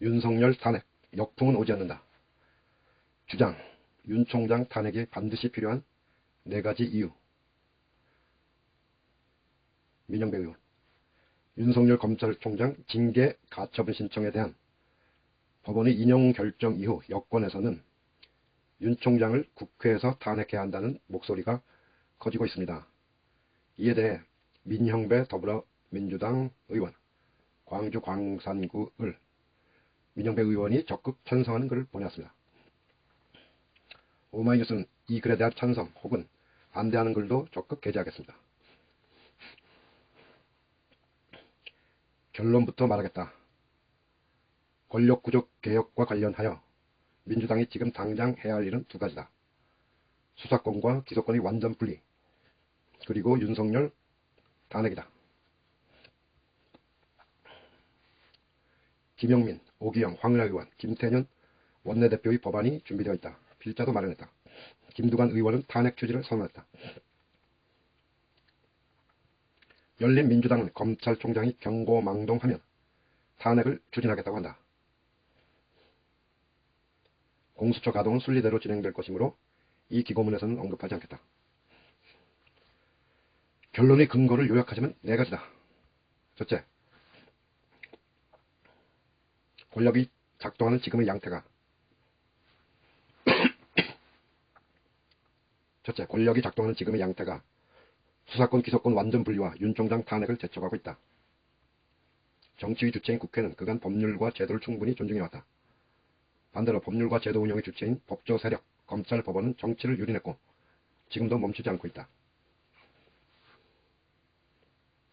윤석열 탄핵, 역풍은 오지 않는다. 주장, 윤 총장 탄핵이 반드시 필요한 네 가지 이유. 민영배 의원, 윤석열 검찰총장 징계 가처분 신청에 대한 법원의 인용 결정 이후 여권에서는 윤 총장을 국회에서 탄핵해야 한다는 목소리가 커지고 있습니다. 이에 대해 민형배 더불어민주당 의원, 광주 광산구을 민영배 의원이 적극 찬성하는 글을 보내왔습니다. 오마이뉴스는 이 글에 대한 찬성 혹은 반대하는 글도 적극 게재하겠습니다. 결론부터 말하겠다. 권력구조 개혁과 관련하여 민주당이 지금 당장 해야 할 일은 두 가지다. 수사권과 기소권의 완전 분리, 그리고 윤석열 탄핵이다. 김영민, 오기영, 황은하 의원, 김태년 원내대표의 법안이 준비되어 있다. 필자도 마련했다. 김두관 의원은 탄핵 취지를 선언했다. 열린민주당은 검찰총장이 경고망동하면 탄핵을 추진하겠다고 한다. 공수처 가동은 순리대로 진행될 것이므로 이 기고문에서는 언급하지 않겠다. 결론의 근거를 요약하자면 네 가지다. 첫째, 권력이 작동하는 지금의 양태가 첫째, 권력이 작동하는 지금의 양태가 수사권, 기소권 완전 분리와 윤 총장 탄핵을 제척하고 있다. 정치의 주체인 국회는 그간 법률과 제도를 충분히 존중해왔다. 반대로 법률과 제도 운영의 주체인 법조 세력, 검찰, 법원은 정치를 유린했고 지금도 멈추지 않고 있다.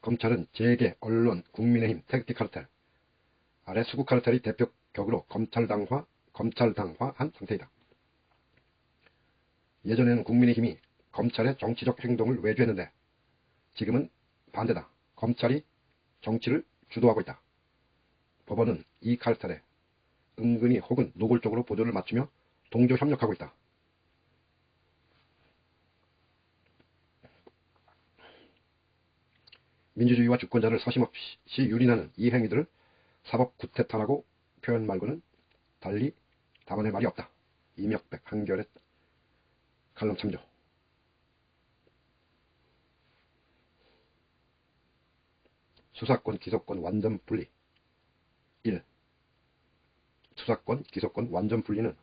검찰은 재계, 언론, 국민의힘, 태극기 카르텔 아래 수구 카르텔이 대표격으로 검찰당화, 검찰당화한 상태이다. 예전에는 국민의힘이 검찰의 정치적 행동을 외주했는데 지금은 반대다. 검찰이 정치를 주도하고 있다. 법원은 이 칼탈에 은근히 혹은 노골적으로 보조를 맞추며 동조 협력하고 있다. 민주주의와 주권자를 서심없이 유린하는 이 행위들을 사법 구태타라고 표현 말고는 달리 담아낼 말이 없다. 이명백 한결의 칼럼 참조. 수사권, 기소권 완전 분리. 1. 수사권, 기소권 완전 분리는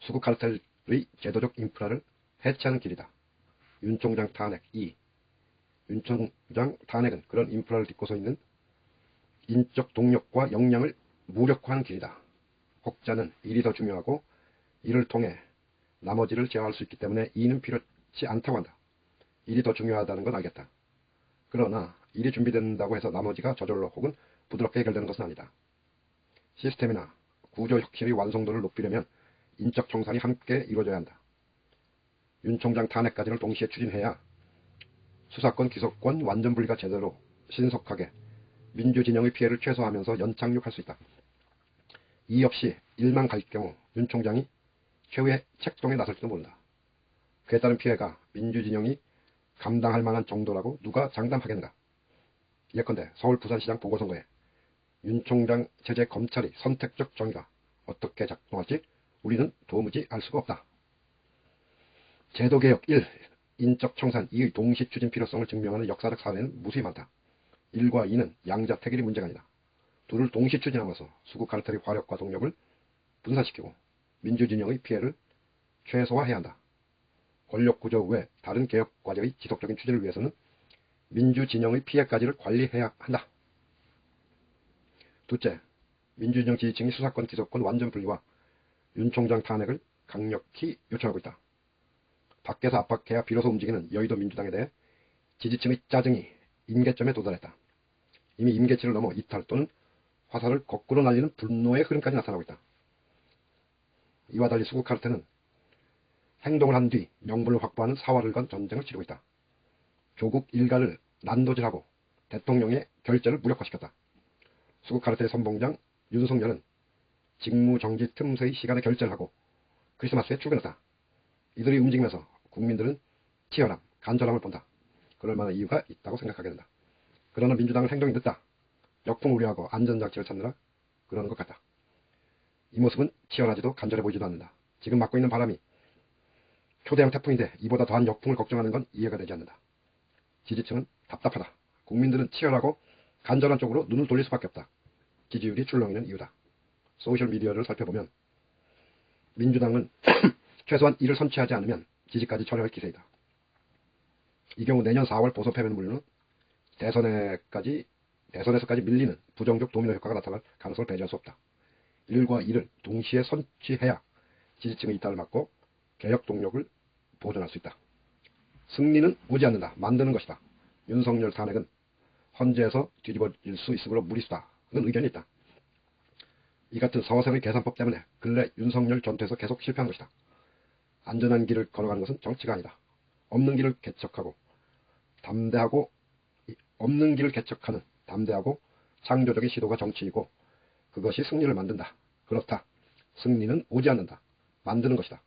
수구 카르텔의 제도적 인프라를 해체하는 길이다. 윤 총장 탄핵 2. 윤 총장 탄핵은 그런 인프라를 딛고서 있는 인적 동력과 역량을 무력화하는 길이다. 혹자는 일이 더 중요하고 이를 통해 나머지를 제어할 수 있기 때문에 이는 필요치 않다고 한다. 일이 더 중요하다는 건 알겠다. 그러나 일이 준비된다고 해서 나머지가 저절로 혹은 부드럽게 해결되는 것은 아니다. 시스템이나 구조 혁신의 완성도를 높이려면 인적 청산이 함께 이루어져야 한다. 윤 총장 탄핵까지를 동시에 추진해야 수사권, 기소권 완전 분리가 제대로 신속하게 민주진영의 피해를 최소화하면서 연착륙할 수 있다. 이 없이 일만 갈 경우 윤 총장이 최후의 책동에 나설지도 모른다. 그에 따른 피해가 민주진영이 감당할 만한 정도라고 누가 장담하겠는가? 예컨대 서울 부산시장 보궐선거에 윤 총장 체제 검찰이 선택적 정의가 어떻게 작동할지 우리는 도무지 알 수가 없다. 제도개혁 1. 인적 청산 2의 동시 추진 필요성을 증명하는 역사적 사례는 무수히 많다. 1과 2는 양자택일이 문제가 아니다. 둘을 동시 추진하면서 수국 카르텔의 화력과 동력을 분산시키고 민주진영의 피해를 최소화해야 한다. 권력구조 외 다른 개혁과제의 지속적인 추진을 위해서는 민주진영의 피해까지를 관리해야 한다. 둘째, 민주진영 지지층이 수사권, 기소권 완전 분리와 윤 총장 탄핵을 강력히 요청하고 있다. 밖에서 압박해야 비로소 움직이는 여의도 민주당에 대해 지지층의 짜증이 임계점에 도달했다. 이미 임계치를 넘어 이탈 또는 화살을 거꾸로 날리는 분노의 흐름까지 나타나고 있다. 이와 달리 수국 카르텔은 행동을 한 뒤 명분을 확보하는 사활을 건 전쟁을 치르고 있다. 조국 일가를 난도질하고 대통령의 결재를 무력화시켰다. 수국 카르텔 선봉장 윤석열은 직무정지 틈새의 시간에 결재를 하고 크리스마스에 출근했다. 이들이 움직이면서 국민들은 치열함, 간절함을 본다. 그럴 만한 이유가 있다고 생각하게 된다. 그러나 민주당은 행동이 늦다. 역풍 우려하고 안전장치를 찾느라 그러는 것 같다. 이 모습은 치열하지도 간절해 보이지도 않는다. 지금 맞고 있는 바람이 초대형 태풍인데 이보다 더한 역풍을 걱정하는 건 이해가 되지 않는다. 지지층은 답답하다. 국민들은 치열하고 간절한 쪽으로 눈을 돌릴 수밖에 없다. 지지율이 출렁이는 이유다. 소셜미디어를 살펴보면 민주당은 최소한 이를 선취하지 않으면 지지까지 철회할 기세이다. 이 경우 내년 4월 보선 패배는 물론 대선에까지 대선에서까지 밀리는 부정적 도미노 효과가 나타날 가능성을 배제할 수 없다. 1과 2를 동시에 선취해야 지지층의 이탈을 막고 개혁 동력을 보존할 수 있다. 승리는 오지 않는다. 만드는 것이다. 윤석열 탄핵은 헌재에서 뒤집어질 수 있으므로 무리수다 는 의견이 있다. 이 같은 서서의 계산법 때문에 근래 윤석열 전투에서 계속 실패한 것이다. 안전한 길을 걸어가는 것은 정치가 아니다. 없는 길을 개척하고 담대하고 없는 길을 개척하는 담대하고 창조적인 시도가 정치이고 그것이 승리를 만든다. 그렇다. 승리는 오지 않는다. 만드는 것이다.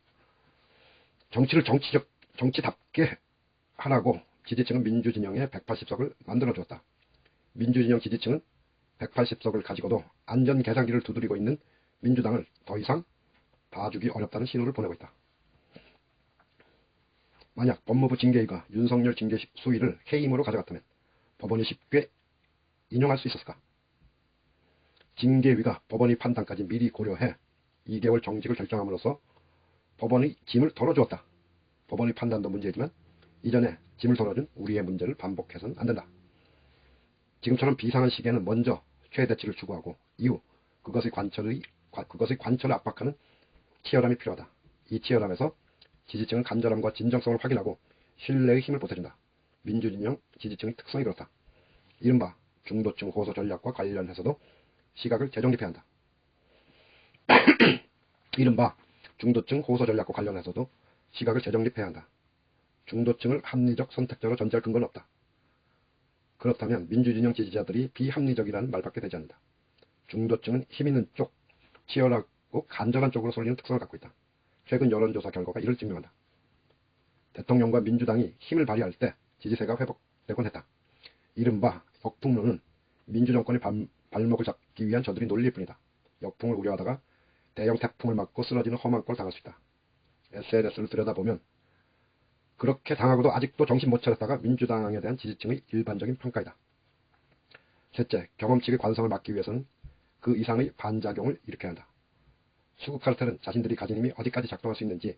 정치를 정치적 정치답게 하라고 지지층은 민주진영에 180석을 만들어 주었다. 민주진영 지지층은 180석을 가지고도 안전 계산기를 두드리고 있는 민주당을 더 이상 봐주기 어렵다는 신호를 보내고 있다. 만약 법무부 징계위가 윤석열 징계 수위를 해임으로 가져갔다면 법원이 쉽게 인용할 수 있었을까? 징계위가 법원의 판단까지 미리 고려해 2개월 정직을 결정함으로써 법원의 짐을 덜어주었다. 법원의 판단도 문제지만 이전에 짐을 덜어준 우리의 문제를 반복해서는 안 된다. 지금처럼 비상한 시기에는 먼저 최대치를 추구하고 이후 그것의 관철의 그것의 관철을 압박하는 치열함이 필요하다. 이 치열함에서 지지층은 간절함과 진정성을 확인하고 신뢰의 힘을 보태준다. 민주진영 지지층의 특성이 그렇다. 이른바 중도층 호소 전략과 관련해서도 시각을 재정립해야 한다. 이른바 중도층 호소 전략과 관련해서도 시각을 재정립해야 한다. 중도층을 합리적 선택자로 전제할 근거는 없다. 그렇다면 민주진영 지지자들이 비합리적이라는 말밖에 되지 않는다. 중도층은 힘 있는 쪽, 치열하고 간절한 쪽으로 쏠리는 특성을 갖고 있다. 최근 여론조사 결과가 이를 증명한다. 대통령과 민주당이 힘을 발휘할 때 지지세가 회복되곤 했다. 이른바 역풍론은 민주정권의 발, 발목을 잡기 위한 저들이 논리일 뿐이다. 역풍을 우려하다가 대형 태풍을 맞고 쓰러지는 험한 꼴 당할 수 있다. SNS를 들여다보면 그렇게 당하고도 아직도 정신 못 차렸다가 민주당에 대한 지지층의 일반적인 평가이다. 셋째, 경험칙의 관성을 막기 위해서는 그 이상의 반작용을 일으켜야 한다. 수국 카르텔은 자신들이 가진 힘이 어디까지 작동할 수 있는지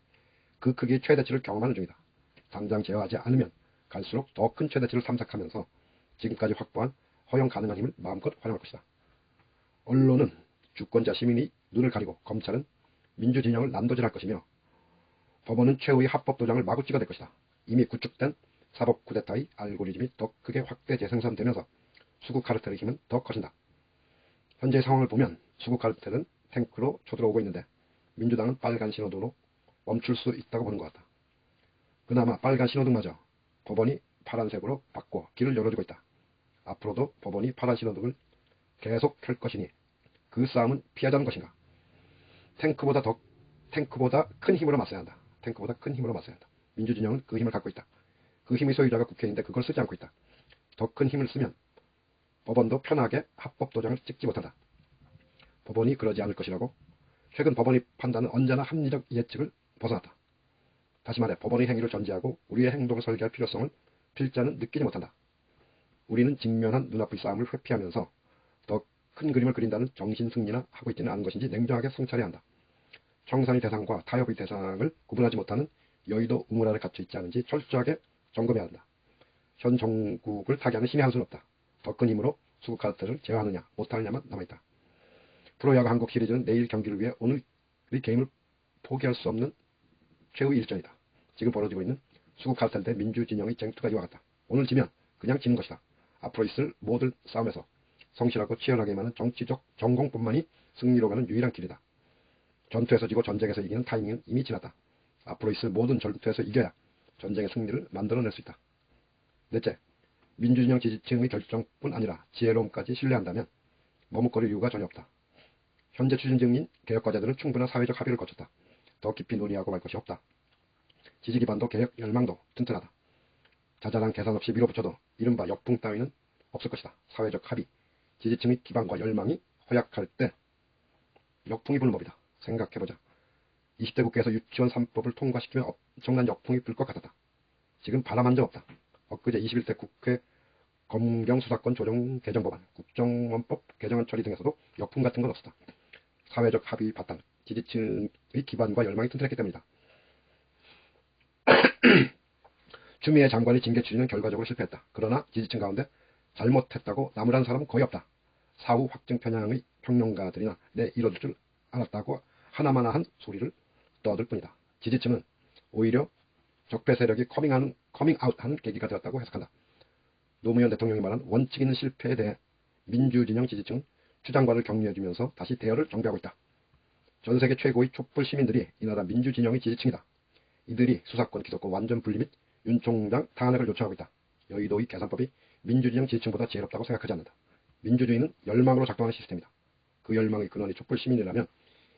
그 크기의 최대치를 경험하는 중이다. 당장 제어하지 않으면 갈수록 더 큰 최대치를 탐색하면서 지금까지 확보한 허용 가능한 힘을 마음껏 활용할 것이다. 언론은 주권자 시민이 눈을 가리고 검찰은 민주진영을 난도질할 것이며 법원은 최후의 합법 도장을 마구 찍어댈 것이다. 이미 구축된 사법 쿠데타의 알고리즘이 더 크게 확대 재생산되면서 수국 카르텔의 힘은 더 커진다. 현재 상황을 보면 수국 카르텔은 탱크로 쳐들어오고 있는데 민주당은 빨간 신호등으로 멈출 수 있다고 보는 것 같다. 그나마 빨간 신호등마저 법원이 파란색으로 바꿔 길을 열어주고 있다. 앞으로도 법원이 파란 신호등을 계속 켤 것이니 그 싸움은 피하자는 것인가? 탱크보다 더 탱크보다 큰 힘으로 맞서야 한다. 탱크보다 큰 힘으로 맞서야 한다. 민주진영은 그 힘을 갖고 있다. 그 힘의 소유자가 국회인데 그걸 쓰지 않고 있다. 더 큰 힘을 쓰면 법원도 편하게 합법 도장을 찍지 못한다. 법원이 그러지 않을 것이라고 최근 법원의 판단은 언제나 합리적 예측을 벗어났다. 다시 말해 법원의 행위를 전제하고 우리의 행동을 설계할 필요성을 필자는 느끼지 못한다. 우리는 직면한 눈앞의 싸움을 회피하면서 더 큰 그림을 그린다는 정신 승리나 하고 있지는 않은 것인지 냉정하게 성찰해야 한다. 청산의 대상과 타협의 대상을 구분하지 못하는 여의도 우물 안에 갇혀 있지 않은지 철저하게 점검해야 한다. 현 정국을 타개하는 힘이 한 수는 없다. 더 큰 힘으로 수국 카르텔을 제어하느냐 못하느냐만 남아있다. 프로야구 한국 시리즈는 내일 경기를 위해 오늘의 게임을 포기할 수 없는 최후의 일전이다. 지금 벌어지고 있는 수국 카르텔 대 민주진영의 쟁투가 이와 같다. 오늘 지면 그냥 지는 것이다. 앞으로 있을 모든 싸움에서 성실하고 치열하게 임하는 정치적 전공뿐만이 승리로 가는 유일한 길이다. 전투에서 지고 전쟁에서 이기는 타이밍은 이미 지났다. 앞으로 있을 모든 전투에서 이겨야 전쟁의 승리를 만들어낼 수 있다. 넷째, 민주진영 지지층의 결정뿐 아니라 지혜로움까지 신뢰한다면 머뭇거릴 이유가 전혀 없다. 현재 추진 중인 개혁과제들은 충분한 사회적 합의를 거쳤다. 더 깊이 논의하고 말 것이 없다. 지지 기반도 개혁 열망도 튼튼하다. 자잘한 계산 없이 밀어붙여도 이른바 역풍 따위는 없을 것이다. 사회적 합의, 지지층의 기반과 열망이 허약할 때 역풍이 부는 법이다. 생각해보자. 20대 국회에서 유치원 3법을 통과시키면 엄청난 역풍이 불 것 같았다. 지금 바람 한 점 없다. 엊그제 21대 국회 검경수사권 조정 개정법안, 국정원법 개정안 처리 등에서도 역풍 같은 건 없었다. 사회적 합의 바탕, 지지층의 기반과 열망이 튼튼했기 때문이다. 추미애 장관의 징계 추진은 결과적으로 실패했다. 그러나 지지층 가운데 잘못했다고 나무라는 사람은 거의 없다. 사후 확증 편향의 평론가들이나 내 이뤄질 줄 알았다고 하나마나한 소리를 떠들 뿐이다. 지지층은 오히려 적폐 세력이 커밍하는, 커밍아웃하는 계기가 되었다고 해석한다. 노무현 대통령이 말한 원칙 있는 실패에 대해 민주진영 지지층은 추장관을 격려해주면서 다시 대열을 정비하고 있다. 전 세계 최고의 촛불 시민들이 이 나라 민주 진영의 지지층이다. 이들이 수사권, 기소권 완전 분리 및 윤 총장 탄핵을 요청하고 있다. 여의도의 계산법이 민주진영 지지층보다 지혜롭다고 생각하지 않는다. 민주주의는 열망으로 작동하는 시스템이다. 그 열망의 근원이 촛불 시민이라면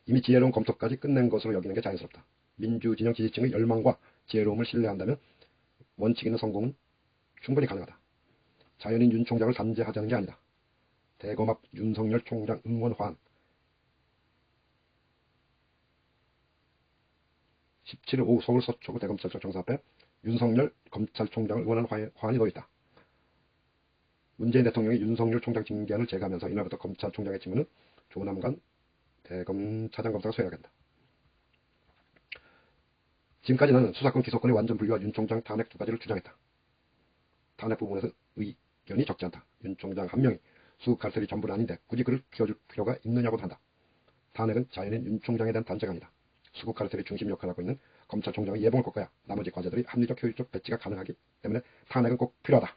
이미 지혜로운 검토까지 끝낸 것으로 여기는 게 자연스럽다. 민주진영 지지층의 열망과 지혜로움을 신뢰한다면 원칙 있는 성공은 충분히 가능하다. 자연인 윤 총장을 단죄하자는 게 아니다. 대검 앞 윤석열 총장 응원 화환 17일 오후 서울 서초구 대검찰청 정사 앞에 윤석열 검찰총장을 응원하는 화환이 놓여 있다. 문재인 대통령이 윤석열 총장 징계안을 제거하면서 이날부터 검찰총장의 직무는 조남관 대검 차장검사가 수행하게 된다. 지금까지 나는 수사권 기소권의 완전 분리와 윤 총장 탄핵 두 가지를 주장했다. 탄핵 부분에서 의견이 적지 않다. 윤 총장 한 명이 수국 칼설이 전부는 아닌데 굳이 그를 키워줄 필요가 있느냐고도 한다. 탄핵은 자연인 윤 총장에 대한 단죄가 아니다. 수국 카르텔의 중심 역할을 하고 있는 검찰총장의 예봉을 꺾어야 나머지 과제들이 합리적 효율적 배치가 가능하기 때문에 탄핵은 꼭 필요하다.